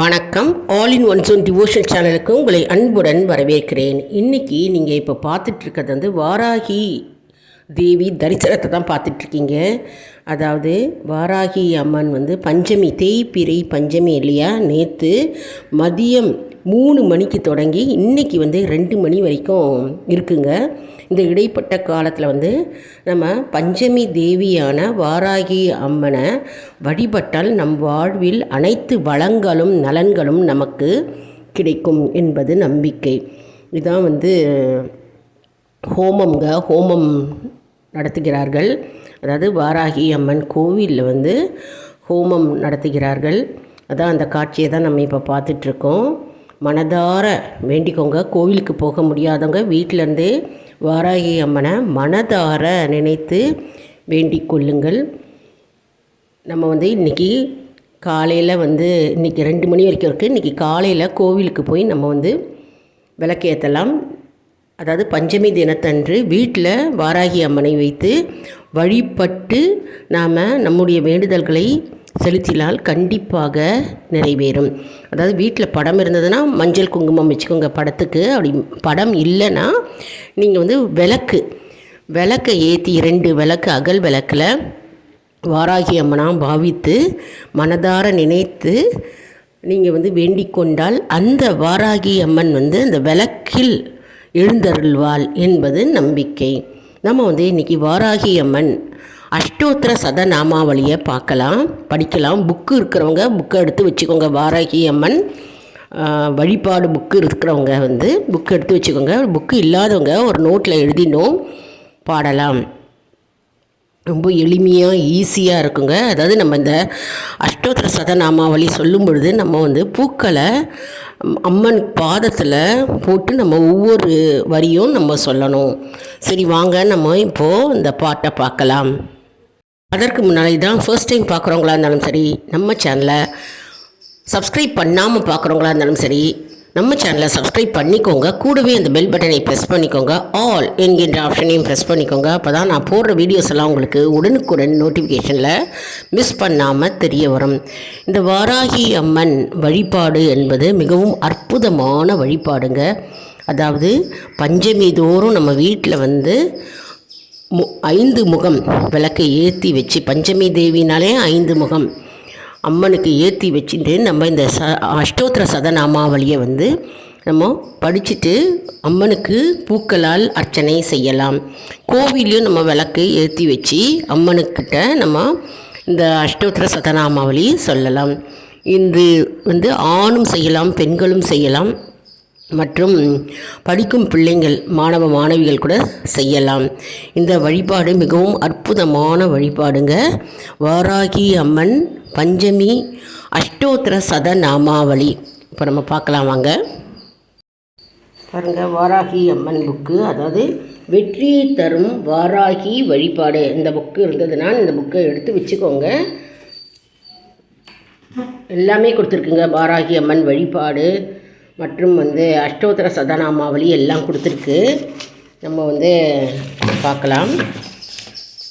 வணக்கம். All in one zone devotion சேனலுக்கு உங்களை அன்புடன் வரவேற்கிறேன். இன்றைக்கி நீங்கள் இப்போ பார்த்துட்ருக்கிறது வந்து வாராகி தேவி தரிசனத்தை தான் பார்த்துட்ருக்கீங்க. அதாவது வாராகி அம்மன் வந்து பஞ்சமி தேய்பிறை பஞ்சமி இல்லையா? நேற்று மதியம் மூணு மணிக்கு தொடங்கி இன்றைக்கி வந்து ரெண்டு மணி வரைக்கும் இருக்குங்க. இந்த இடைப்பட்ட காலத்தில் வந்து நம்ம பஞ்சமி தேவியான வாராகி அம்மனை வழிபட்டால் நம் வாழ்வில் அனைத்து வளங்களும் நலன்களும் நமக்கு கிடைக்கும் என்பது நம்பிக்கை. இதுதான் வந்து ஹோமம்ங்க. ஹோமம் நடத்துகிறார்கள். அதாவது வாராகி அம்மன் கோவிலில் வந்து ஹோமம் நடத்துகிறார்கள். அதான் அந்த காட்சியை தான் நம்ம இப்போ பார்த்துட்ருக்கோம். மனதார வேண்டிக்கோங்க. கோவிலுக்கு போக முடியாதவங்க வீட்டிலேருந்தே வாராகி அம்மனை மனதார நினைத்து வேண்டிக் கொள்ளுங்கள். நம்ம வந்து இன்றைக்கி காலையில் வந்து இன்றைக்கி ரெண்டு மணி வரைக்கும் இருக்குது இன்றைக்கி காலையில் கோவிலுக்கு போய் நம்ம வந்து விளக்கேற்றலாம் அதாவது பஞ்சமி தினத்தன்று வீட்டில் வாராகி அம்மனை வைத்து வழிபட்டு நாம் நம்முடைய வேண்டுதல்களை செலுத்தினால் கண்டிப்பாக நிறைவேறும். அதாவது வீட்டில் படம் இருந்ததுன்னா மஞ்சள் குங்குமம் வச்சுக்கோங்க படத்துக்கு. அப்படி படம் இல்லைன்னா நீங்கள் வந்து விளக்கு விளக்கை ஏற்றி ரெண்டு விளக்கு அகல் விளக்கில் வாராகி அம்மனாக பாவித்து மனதார நினைத்து நீங்கள் வந்து வேண்டிக் கொண்டால் அந்த வாராகி அம்மன் வந்து அந்த விளக்கில் எழுந்தருள்வாள் என்பது நம்பிக்கை. நம்ம வந்து இன்றைக்கி வாராகி அம்மன் அஷ்டோத்திர சதநாமாவளியை பார்க்கலாம் படிக்கலாம். புக்கு இருக்கிறவங்க புக்கை எடுத்து வச்சுக்கோங்க. வாராகி அம்மன் வழிபாடு புக்கு இருக்கிறவங்க வந்து புக்கு எடுத்து வச்சுக்கோங்க. புக்கு இல்லாதவங்க ஒரு நோட்டில் எழுதினோம் பாடலாம். ரொம்ப எளிமையாக ஈஸியாக இருக்குங்க. அதாவது நம்ம இந்த அஷ்டோத்திர சதநாமாவளி சொல்லும் பொழுது நம்ம வந்து பூக்களை அம்மன் பாதத்தில் போட்டு நம்ம ஒவ்வொரு வரியும் நம்ம சொல்லணும். சரி வாங்க. நம்ம இப்போது இந்த பாட்டை பார்க்கலாம். அதற்கு முன்னாடி தான் ஃபர்ஸ்ட் டைம் பார்க்குறவங்களா இருந்தாலும் சரி நம்ம சேனலை சப்ஸ்கிரைப் பண்ணாமல் பார்க்குறவங்களா இருந்தாலும் சரி நம்ம சேனலை சப்ஸ்கிரைப் பண்ணிக்கோங்க. கூடவே அந்த பெல் பட்டனை ப்ரெஸ் பண்ணிக்கோங்க. ஆல் என்கின்ற ஆப்ஷனையும் ப்ரெஸ் பண்ணிக்கோங்க. அப்போ தான் நான் போடுற வீடியோஸ் எல்லாம் உங்களுக்கு உடனுக்குடன் நோட்டிஃபிகேஷனில் மிஸ் பண்ணாமல் தெரிய வரும். இந்த வாராகி அம்மன் வழிபாடு என்பது மிகவும் அற்புதமான வழிபாடுங்க. அதாவது பஞ்சமி தோறும் நம்ம வீட்டில் வந்து மு ஐந்து முகம் விளக்கை ஏற்றி வச்சு பஞ்சமி தேவினாலே ஐந்து முகம். அம்மனுக்கு ஏற்றி வச்சுட்டு நம்ம இந்த ச அஷ்டோத்திர சதநாமாவளியை வந்து நம்ம படிச்சுட்டு அம்மனுக்கு பூக்களால் அர்ச்சனை செய்யலாம். கோவிலையும் நம்ம விளக்கு ஏற்றி வச்சு அம்மனுக்கிட்ட நம்ம இந்த அஷ்டோத்திர சதநாமாவளி சொல்லலாம். இது வந்து ஆணும் செய்யலாம் பெண்களும் செய்யலாம். மற்றும் படிக்கும் பிள்ளைங்கள் மாணவ மாணவிகள் கூட செய்யலாம். இந்த வழிபாடு மிகவும் அற்புதமான வழிபாடுங்க. வாராகி அம்மன் பஞ்சமி அஷ்டோத்திர சத நாமாவளி. இப்போ நம்ம பார்க்கலாம் வாங்க. பாருங்கள் வாராகி அம்மன் புக்கு அதாவது வெற்றி தரும் வாராகி வழிபாடு. இந்த புக்கு இருந்ததுன்னா இந்த புக்கை எடுத்து வச்சுக்கோங்க. எல்லாமே கொடுத்துருக்குங்க வாராகி அம்மன் வழிபாடு. மற்றும் வந்து அஷ்டோத்திர சதநாமாவளி எல்லாம் கொடுத்துருக்கு. நம்ம வந்து பார்க்கலாம்.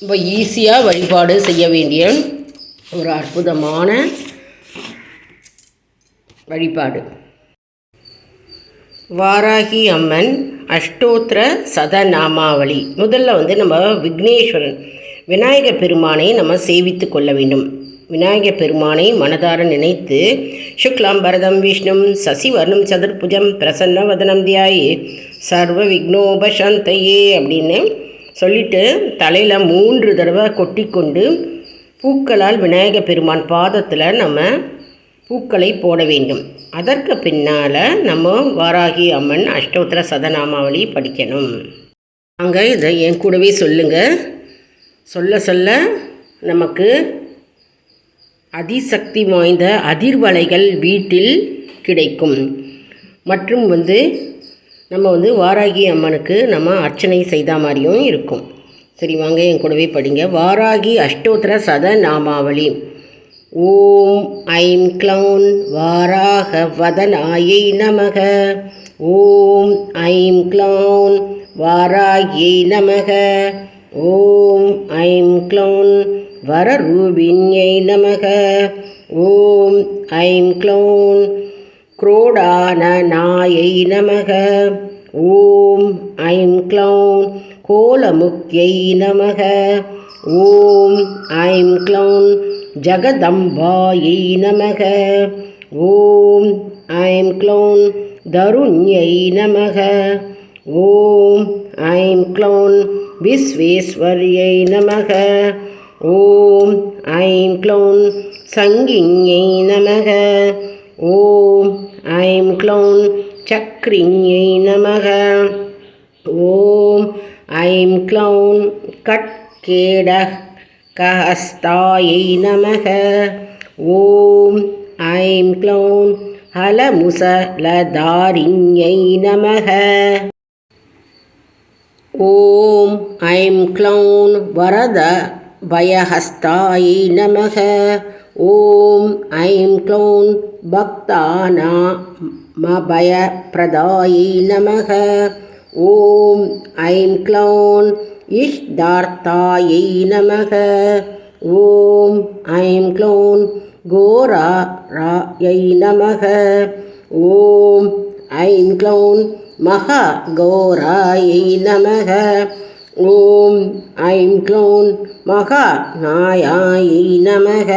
ரொம்ப ஈஸியாக வழிபாடு செய்ய வேண்டிய ஒரு அற்புதமான வழிபாடு. வாராகி அம்மன் அஷ்டோத்திர சதநாமாவளி முதல்ல வந்து நம்ம விக்னேஸ்வரன் விநாயகர் பெருமானை நம்ம சேவித்து கொள்ள வேண்டும். விநாயகப் பெருமானை மனதார நினைத்து சுக்லாம் பரதம் விஷ்ணும் சசிவர்ணம் சதுர்புஜம் பிரசன்ன வதனம் தியாயே சர்வ விக்னோபசாந்தையே அப்படின்னு சொல்லிட்டு தலையில் மூன்று தடவை கொட்டி கொண்டு பூக்களால் விநாயக பெருமான் பாதத்தில் நம்ம பூக்களை போட வேண்டும். அதற்கு பின்னால் நம்ம வாராகி அம்மன் அஷ்டோத்திர சதநாமாவளி படிக்கணும். அங்கே இதை என் கூடவே சொல்லுங்கள் சொல்ல சொல்ல நமக்கு அதிசக்தி வாய்ந்த அதிர்வலைகள் வீட்டில் கிடைக்கும். மற்றும் வந்து நம்ம வந்து வாராகி அம்மனுக்கு நம்ம அர்ச்சனை செய்த மாதிரியும் இருக்கும். சரி வாங்க என் கூடவே படிங்க. வாராகி அஷ்டோத்திர சத நாமாவளி ஓம் ஐம் க்ளௌன் வாராக வதனாயை நமக. ஓம் ஐம் க்ளௌன் வாராகியை நமக. ஓம் ஐம் க்ளௌன் வரரூபிண்யை நமக. ஓம் ஐம் க்ளோன் குரோடானநாயை நமக. ஓம் ஐம் க்ளௌன் கோலமுக்கியை நமக. ஓம் ஐம் க்ளௌன் ஜகதம்பாயை நமக. ஓம் ஐம் க்ளௌன் தருண்யை நமக. ஓம் ஐம் க்ளௌன் விஸ்வேஸ்வரியை நமக. ஓம் ஐம் க்ளௌன் சங்கிஞை நமக. ஓம் ஐம் க்ளௌன் சக்ரிஞை நமக. ஓம் ஐம் க்ளௌன் கட்கேட கஹஸ்தாயை நமக. ஓம் ஐம் க்ளௌன் ஹலமுசலதாரிஞை நமக. ஓம் ஐம் க்ளௌன் வரத பயஹஸ்தாயை நமக ஓம் ஐம் க்ளோன் பக்தானா மபயப்பிரதாயை நமக ஓம் ஐம் க்ளோன் இஷ்தார்த்தாயை நமக ஓம் ஐம் க்ளோன் கோரா ராயை நமக ஓம் ஐம் க்ளோன் மகா கோராயை நமக ஓம் ஐம் க்ளோன் மகா நாயாயி நமக.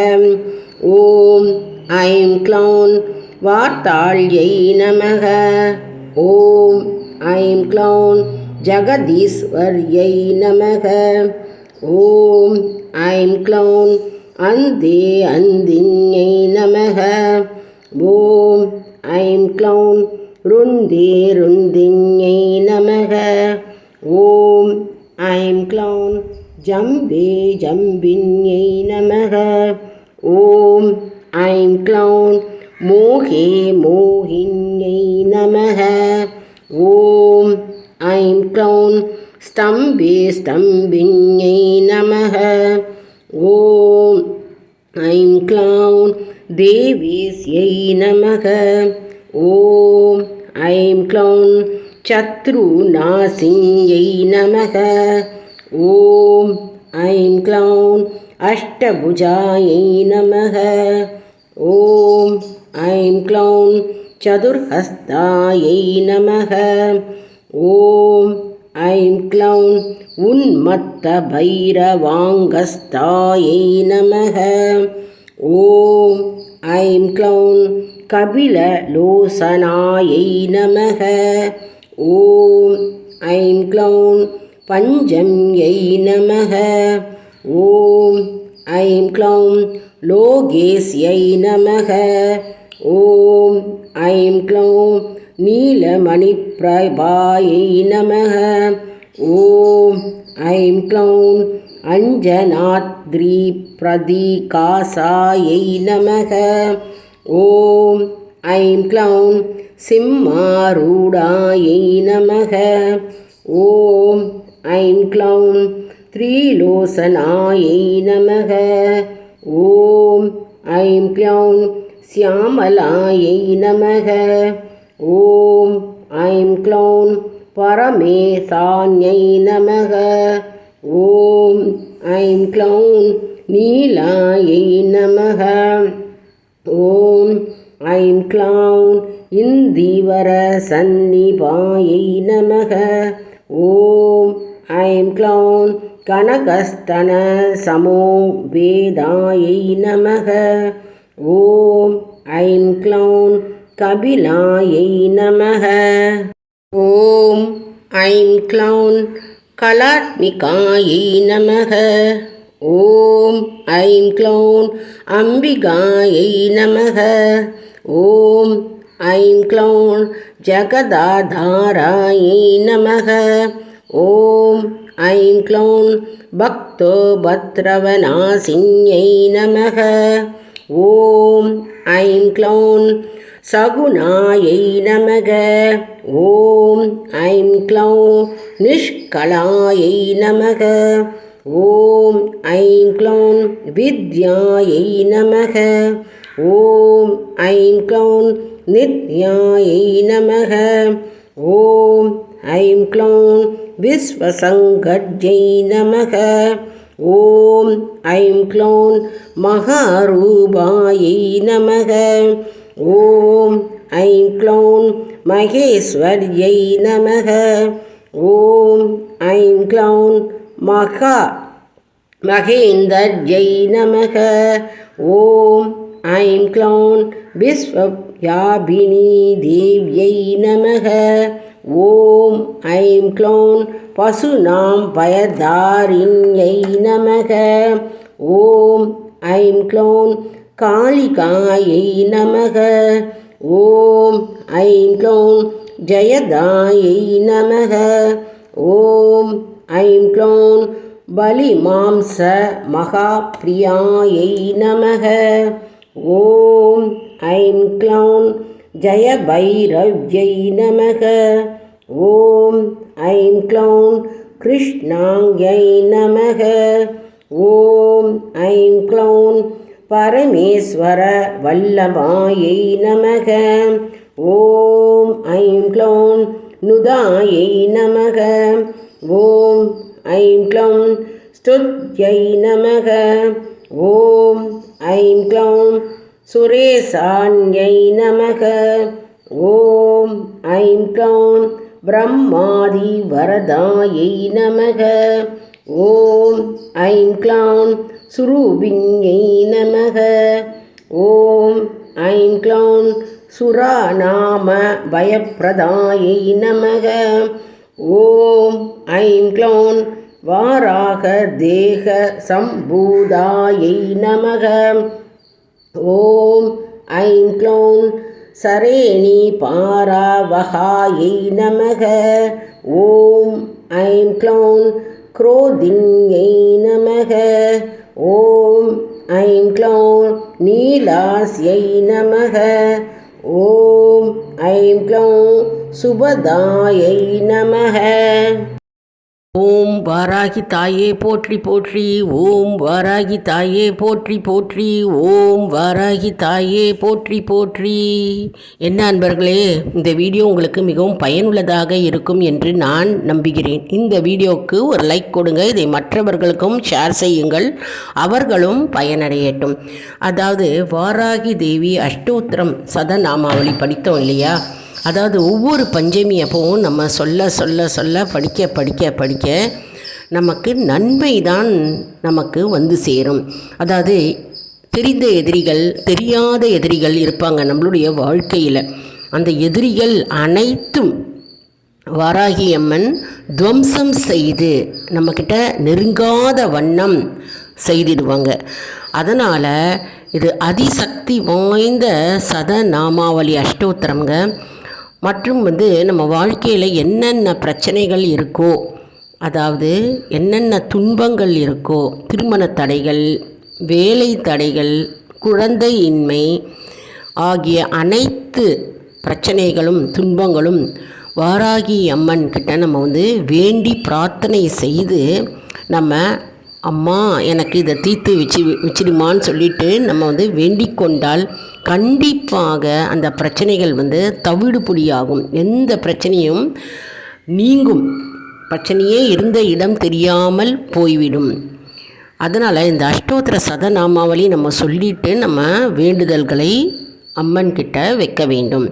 ஓம் ஐம் க்ளோன் வார்த்தாழ்யை நமக. ஓம் ஐம் க்ளோன் ஜெகதீஸ்வர்யை நமக. ஓம் ஐம் க்ளோன் அந்தே அந்தின்யை நமக. ஓம் ஐம் க்ளோன் ருந்தே ருந்தின்யை நமக. ஓம் ஐம் க்ளௌன் ஜம்பே ஜம்பின்யை நமக ஓம் ஐம் க்ளௌன் மோகே மோகின்யை நமக ஓம் ஐம் க்ளௌன் ஸ்தம்பே ஸ்தம்பின்யை நமக ஓம் ஐம் க்ளௌன் தேவேஸ்யை நமக ஓம் ஐம் க்ளௌன் சத்ருநாசியை நமக. ஓம் ஐம் க்ளௌன் அஷ்டபுஜாயை நமக. ஓம் ஐம் க்ளௌன் சதுர்ஹஸ்தாயை நமக. ஓம் ஐம் க்ளௌன் உன்மத்த பைரவாங்கஸ்தாயை நமக. ஓம் ஐம் க்ளௌன் கபிலலோசனாயை நமக. ஓம் ஐம் க்ளௌன் பஞ்சம் யை நமக. ஓம் ஐம் க்ளௌம் லோகேஸ்யை நமக. ஓம் ஐம் க்ளௌம் நீலமணிப்பிரபாயை நமக. ஓம் ஐம் க்ளௌம் அஞ்சனாத்ரி பிரதிகாசாயை நமக. ஓம் ஐம் க்ளௌம் सिंहारूढायै नमः ॐ ऐं क्लौं त्रिलोचनायै नमः ॐ ऐं क्लौं श्यामलायै नमः ॐ ऐं क्लौं परमेशान्यै नमः ॐ ऐं क्लौं नीलायै नमः ॐ ऐं क्लौं இந்திவர சந்நிபாயை நமக. ஓம் ஐம் க்ளௌன் கனகஸ்தன சமோ வேதாயை நமக. ஓம் ஐம் க்ளௌன் கபிலாயை நமக. ஓம் ஐம் க்ளௌன் கலாத்மிகாயை நமக. ஓம் ஐம் க்ளௌன் அம்பிகாயை நமக. ஓம் ऐं क्लौं जगदाधारायै नमः। ॐ ऐं क्लौं भक्तोभद्रवनाशिन्यै नमः। ॐ ऐं क्लौं सगुणायै नमः। ॐ ऐं क्लौं निष्कलायै नमः। ॐ ऐं क्लौं विद्यायै नमः। ॐ ऐं क्लौं नित्यायै नमः ॐ ऐं क्लौं विश्वसङ्गड्यै नमः ஓம் ஐம் க்ளௌன் மகாரூபாயை நமக ஓம் ஐம் க்ளௌன் மகேஸ்வர்யை நமக ஓம் ஐம் க்ளௌன் மகா மகேந்தர்யை நமக ஓம் ஐம் க்ளௌன் விஸ்வயாபினி தேவியை நமக. ஓம் ஐம் க்ளௌன் பசுநாம் பயதாரிண்யை நமக. ஓம் ஐம் க்ளோன் காளிகாயை நமக. ஓம் ஐம் க்ளோன் ஜயதாயை நமக. ஓம் ஐம் க்ளௌன் பலிமாம்ச மகாபிரியாயை நமக. ஓம் ஐம் க்ளௌன் ஜயபைரவ்யை நமக. ஓம் ஐம் க்ளௌன் கிருஷ்ணாங்கை நமக. ஓம் ஐம் க்ளௌன் பரமேஸ்வர வல்லபாயை நமக. ஓம் ஐம் க்ளௌன் நுதாயை நமக. ஓம் ஐம் க்ளௌன் ஸ்துத்யை நமக. ஓம் ஐம் க்ளௌன் சுரேசான்யை நமக. ஓம் ஐம் க்ளௌன் பிரம்மாதி வரதாயை நமக. ஓம் ஐம் க்ளௌன் சுரூபிஞை நமக. ஓம் ஐம் க்ளௌன் சுராநாம பயப்பிரதாயை நமக. ஓம் ஐம் க்ளௌன் வாராக தேக சம்பூதாயை நமக. ஓம் ஐம் க்ளோம் சரேணி பாராவகாயை நமக. ஓம் ஐம் க்ளோம் குரோதின்யை நமக. ஓம் ஐம் க்ளோம் நீலாஸ்யை நமக. ஓம் ஐம் க்ளோம் சுபதாயை நமக. ஓம் வாராகி தாயே போற்றி போற்றி ஓம் வாராகி தாயே போற்றி போற்றி ஓம் வாராகி தாயே போற்றி போற்றி. என்ன அன்பர்களே இந்த வீடியோ உங்களுக்கு மிகவும் பயனுள்ளதாக இருக்கும் என்று நான் நம்புகிறேன். இந்த வீடியோவுக்கு ஒரு லைக் கொடுங்க இதை மற்றவர்களுக்கும் ஷேர் செய்யுங்கள் அவர்களும் பயனடையட்டும். அதாவது வாராகி தேவி அஷ்டோத்திரம் சதநாமாவளி படித்தோம் இல்லையா? அதாவது ஒவ்வொரு பஞ்சமி அப்பவும் நம்ம சொல்ல சொல்ல சொல்ல படிக்க படிக்க படிக்க நமக்கு நன்மை தான் நமக்கு வந்து சேரும். அதாவது தெரிந்த எதிரிகள் தெரியாத எதிரிகள் இருப்பாங்க நம்மளுடைய வாழ்க்கையில். அந்த எதிரிகள் அனைத்தும் வாராகி அம்மன் துவம்சம் செய்து நம்மக்கிட்ட நெருங்காத வண்ணம் செய்திடுவாங்க. அதனால் இது அதிசக்தி வாய்ந்த சத நாமாவளி அஷ்டோத்திரம்ங்க. மற்றும் வந்து நம்ம வாழ்க்கையில் என்னென்ன பிரச்சனைகள் இருக்கோ அதாவது என்னென்ன துன்பங்கள் இருக்கோ திருமண தடைகள் வேலை தடைகள் குழந்தையின்மை ஆகிய அனைத்து பிரச்சனைகளும் துன்பங்களும் வாராகி அம்மன் கிட்ட நம்ம வந்து வேண்டி பிரார்த்தனை செய்து நம்ம அம்மா எனக்கு இதை தீர்த்து வச்சு வச்சிடுமான்னு சொல்லிட்டு நம்ம வந்து வேண்டிக் கொண்டால் கண்டிப்பாக அந்த பிரச்சனைகள் வந்து தவிடுபொடியாகும் எந்த பிரச்சனையும் நீங்கும். பிரச்சனையே இருந்த இடம் தெரியாமல் போய்விடும். அதனால் இந்த அஷ்டோத்திர சதநாமாவளி நம்ம சொல்லிட்டு நம்ம வேண்டுதல்களை அம்மன் கிட்ட வைக்க வேண்டும்.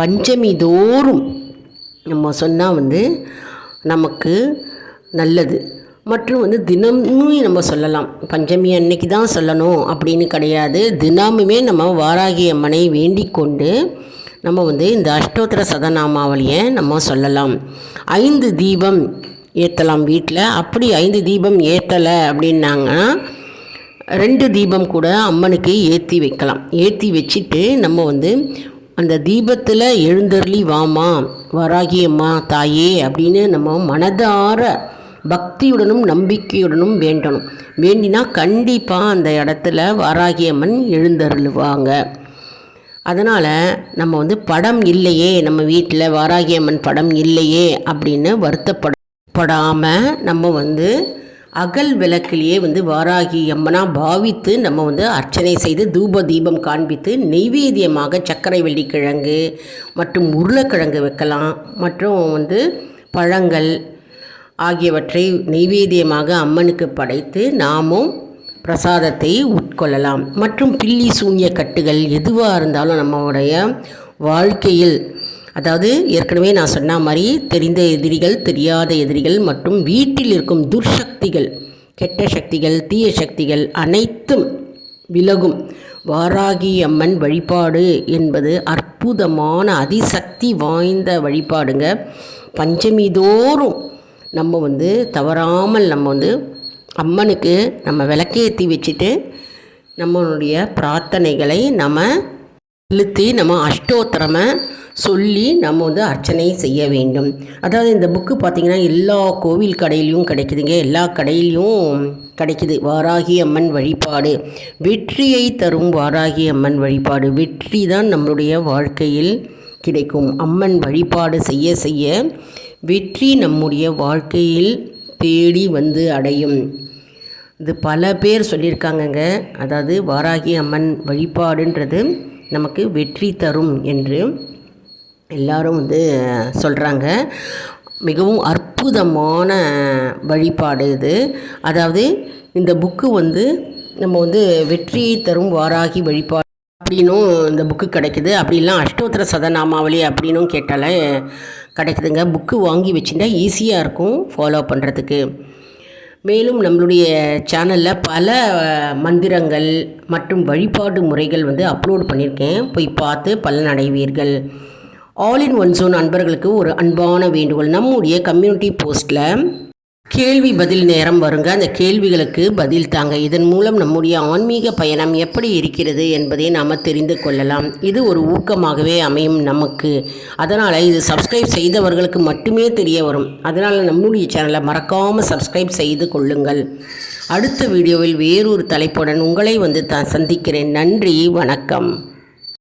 பஞ்சமி தோறும் நம்ம சொன்னால் வந்து நமக்கு நல்லது. மற்றும் வந்து தினமும் நம்ம சொல்லலாம். பஞ்சமி அன்னைக்கு தான் சொல்லணும் அப்படின்னு கிடையாது. தினமுமே நம்ம வாராகி அம்மனை வேண்டிக் கொண்டு நம்ம வந்து இந்த அஷ்டோத்திர சதநாமாவளியை நம்ம சொல்லலாம். ஐந்து தீபம் ஏற்றலாம் வீட்டில் அப்படி ஐந்து தீபம் ஏற்றலை அப்படின்னாங்கன்னா ரெண்டு தீபம் கூட அம்மனுக்கு ஏற்றி வைக்கலாம். ஏற்றி வச்சுட்டு நம்ம வந்து அந்த தீபத்தில் எழுந்தருளி வாமா வராகி அம்மா தாயே அப்படின்னு நம்ம மனதார பக்தியுடனும் நம்பிக்கையுடனும் வேண்டணும். வேண்டினா கண்டிப்பாக அந்த இடத்துல வாராகி அம்மன் எழுந்தருளுவாங்க. அதனால் நம்ம வந்து படம் இல்லையே நம்ம வீட்டில் வாராகி அம்மன் படம் இல்லையே அப்படின்னு வருத்தப்படாமல் நம்ம வந்து அகல் விளக்கிலேயே வந்து வாராகி அம்மனாக பாவித்து நம்ம வந்து அர்ச்சனை செய்து தூப தீபம் காண்பித்து நெய்வேத்தியமாக சர்க்கரை வெள்ளிக்கிழங்கு மற்றும் உருளைக்கிழங்கு வைக்கலாம். மற்றும் வந்து பழங்கள் ஆகியவற்றை நெய்வேத்தியமாக அம்மனுக்கு படைத்து நாமும் பிரசாதத்தை உட்கொள்ளலாம். மற்றும் பில்லி சூன்ய கட்டுகள் எதுவாக இருந்தாலும் நம்மளுடைய வாழ்க்கையில் அதாவது ஏற்கனவே நான் சொன்ன மாதிரி தெரிந்த எதிரிகள் தெரியாத எதிரிகள் மற்றும் வீட்டில் இருக்கும் துர்சக்திகள் கெட்ட சக்திகள் தீய சக்திகள் அனைத்தும் விலகும். வாராகி அம்மன் வழிபாடு என்பது அற்புதமான அதிசக்தி வாய்ந்த வழிபாடுங்க. பஞ்சமி தோறும் நம்ம வந்து தவறாமல் நம்ம வந்து அம்மனுக்கு நம்ம விளக்கேற்றி வச்சுட்டு நம்மளுடைய பிரார்த்தனைகளை நம்ம செலுத்தி நம்ம அஷ்டோத்திரமை சொல்லி நம்ம வந்து அர்ச்சனை செய்ய வேண்டும். அதாவது இந்த புக்கு பார்த்திங்கன்னா எல்லா கோவில் கடையிலையும் கிடைக்குதுங்க. எல்லா கடையிலையும் கிடைக்குது. வாராகி அம்மன் வழிபாடு. வெற்றியை தரும் வாராகி அம்மன் வழிபாடு. வெற்றி தான் நம்மளுடைய வாழ்க்கையில் கிடைக்கும். அம்மன் வழிபாடு செய்ய செய்ய வெற்றி நம்முடைய வாழ்க்கையில் தேடி வந்து அடையும். இது பல பேர் சொல்லியிருக்காங்கங்க. அதாவது வாராகி அம்மன் வழிபாடுன்றது நமக்கு வெற்றி தரும் என்று எல்லாரும் வந்து சொல்கிறாங்க மிகவும் அற்புதமான வழிபாடு இது. அதாவது இந்த புக்கு வந்து நம்ம வந்து வெற்றியை தரும் வாராகி வழிபாடு அப்படின்னும் இந்த புக்கு கிடைக்குது. அப்படிலாம் அஷ்டோத்திர சதநாமாவளி அப்படின்னும் கேட்டாலே கிடைக்குதுங்க. புக்கு வாங்கி வச்சுட்டா ஈஸியாக இருக்கும் ஃபாலோ பண்ணுறதுக்கு மேலும் நம்மளுடைய சேனலில் பல மந்திரங்கள் மற்றும் வழிபாடு முறைகள் வந்து அப்லோட் பண்ணியிருக்கேன் போய் பார்த்து பலனடைவீர்கள். ஆல் இன் ஒன் ஜோன் அன்பர்களுக்கு ஒரு அன்பான வேண்டுகோள். நம்முடைய கம்யூனிட்டி போஸ்ட்டில் கேள்வி பதில் நேரம் வருங்க. அந்த கேள்விகளுக்கு பதில் தாங்க. இதன் மூலம் நம்முடைய ஆன்மீக பயணம் எப்படி இருக்கிறது என்பதை நாம் தெரிந்து கொள்ளலாம். இது ஒரு ஊக்கமாகவே அமையும் நமக்கு. அதனால் இது சப்ஸ்கிரைப் செய்தவர்களுக்கு மட்டுமே தெரிய வரும். அதனால் நம்முடைய சேனலை மறக்காமல் சப்ஸ்கிரைப் செய்து கொள்ளுங்கள். அடுத்த வீடியோவில் வேறொரு தலைப்புடன் உங்களை வந்து த சந்திக்கிறேன். நன்றி. வணக்கம்.